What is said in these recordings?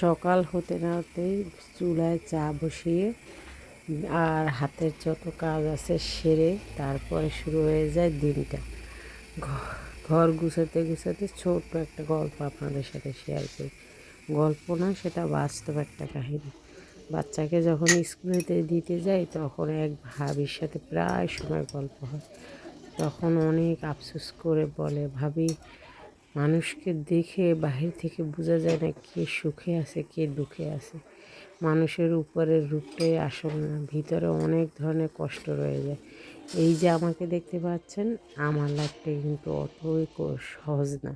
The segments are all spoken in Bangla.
সকাল হতে না হতেই চুলায় চা বসিয়ে, আর হাতের যত কাজ আছে সেরে তারপরে শুরু হয়ে যায় দিনটা। ঘর গুছাতে গুছাতে ছোট্ট একটা গল্প আপনাদের সাথে শেয়ার করি। গল্প না, সেটা বাস্তব একটা কাহিনী। বাচ্চাকে যখন স্কুলেতে দিতে যাই, তখন এক ভাবির সাথে প্রায় সময় গল্প হয়। তখন অনেক আফসোস করে বলে, ভাবি মানুষকে দেখে বাহির থেকে বোঝা যায় না কে সুখে আছে, কে দুঃখে আছে। মানুষের উপরের রূপটাই আসল না, ভিতরে অনেক ধরনের কষ্ট রয়ে যায়। এই যে আমাকে দেখতে পাচ্ছেন, আমার লাইফটা কিন্তু অতই সহজ না।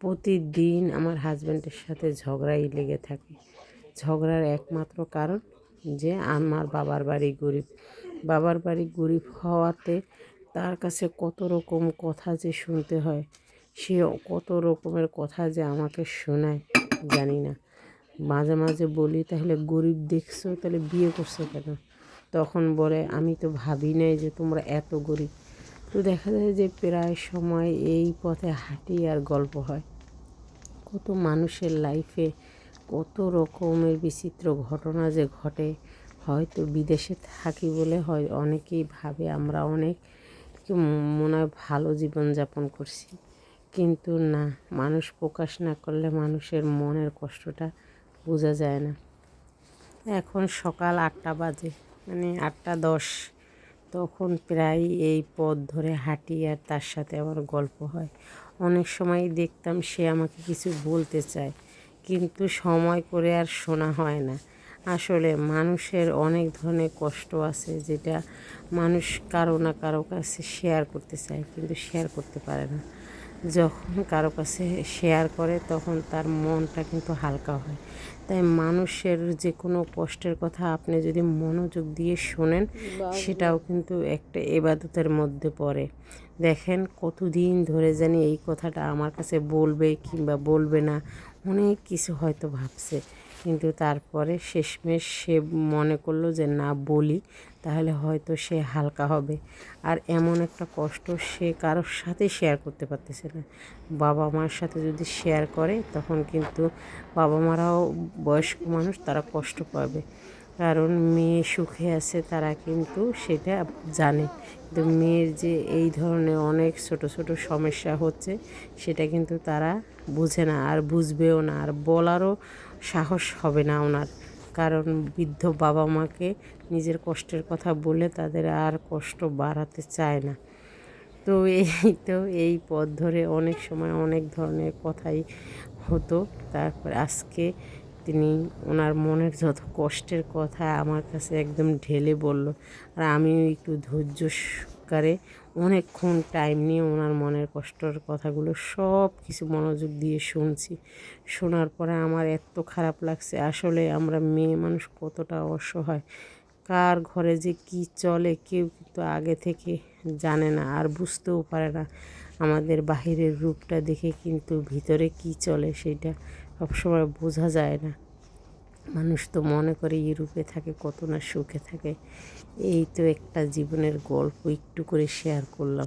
প্রতিদিন আমার হাজব্যান্ডের সাথে ঝগড়াই লেগে থাকে। ঝগড়ার একমাত্র কারণ যে আমার বাবার বাড়ি গরিব। বাবার বাড়ি গরিব হওয়াতে তার কাছে কত রকম কথা যে শুনতে হয়। সে কত রকমের কথা যে আমাকে শোনায়, জানি না। মাঝে মাঝে বলি, তাহলে গরিব দেখছ, তাহলে বিয়ে করছ কেন? তখন বলে, আমি তো ভাবি নাই যে তোমরা এত গরিব। তো দেখা যায় যে প্রায় সময় এই পথে হাঁটি আর গল্প হয়। কত মানুষের লাইফে কত রকমের বিচিত্র ঘটনা যে ঘটে। হয়তো বিদেশে থাকি বলে হয়, অনেকেই ভাবে আমরা অনেক মনে হয় ভালো জীবনযাপন করছি। কিন্তু না, মানুষ প্রকাশ না করলে মানুষের মনের কষ্টটা বোঝা যায় না। এখন সকাল আটটা বাজে মানে আটটা দশ। তখন প্রায় এই পথ ধরে হাঁটি আর তার সাথে আমার গল্প হয়। অনেক সময় দেখতাম সে আমাকে কিছু বলতে চায়, কিন্তু সময় করে আর শোনা হয় না। আসলে মানুষের অনেক ধরনের কষ্ট আছে যেটা মানুষ কারও না কারও কাছে শেয়ার করতে চায়, কিন্তু শেয়ার করতে পারে না। যখন কারও কাছে শেয়ার করে তখন তার মনটা কিন্তু হালকা হয়। তাই মানুষের যে কোনো কষ্টের কথা আপনি যদি মনোযোগ দিয়ে শোনেন সেটাও কিন্তু একটা এবাদতের মধ্যে পড়ে। দেখেন কতদিন ধরে জানি এই কথাটা আমার কাছে বলবে কিংবা বলবে না অনেক কিছু হয়তো ভাবছে। কিন্তু তারপরে শেষমেশ সে মনে করল যে, না, বলি, তাহলে হয়তো সে হালকা হবে। আর এমন একটা কষ্ট সে কারোর সাথে শেয়ার করতে পারতেছে না। বাবা মার সাথে যদি শেয়ার করে, তখন কিন্তু বাবা মারাও বয়স্ক মানুষ তারা কষ্ট পাবে। কারণ মেয়ে সুখে আছে, তারা কিন্তু সেটা জানে। কিন্তু মেয়ের যে এই ধরনের অনেক ছোট ছোট সমস্যা হচ্ছে, সেটা কিন্তু তারা বুঝে না, আর বুঝবেও না। আর বলারও সাহস হবে না ওনার। কারণ বৃদ্ধ বাবা মাকে নিজের কষ্টের কথা বলে তাদের আর কষ্ট বাড়াতে চায় না। তো এই তো এই পথ ধরে অনেক সময় অনেক ধরনের কথাই হতো। তারপর আজকে তিনি ওনার মনের যত কষ্টের কথা আমার কাছে একদম ঢেলে বলল। আর আমিও একটু ধৈর্য সহকারে অনেকক্ষণ টাইম নিয়ে ওনার মনের কষ্টর কথাগুলো সব কিছু মনোযোগ দিয়ে শুনছি। শোনার পরে আমার এত খারাপ লাগছে, আসলে আমরা মেয়ে মানুষ কতটা অসহায়। কার ঘরে যে কি চলে কেউ কিন্তু আগে থেকে জানে না আর বুঝতেও পারে না। আমাদের বাহিরের রূপটা দেখে কিন্তু ভিতরে কি চলে সেটা সবসময় বোঝা যায় না। মানুষ তো মনে করে ইউরোপে থাকে, কত না সুখে থাকে। এই তো একটা জীবনের গল্প একটু করে শেয়ার করলাম।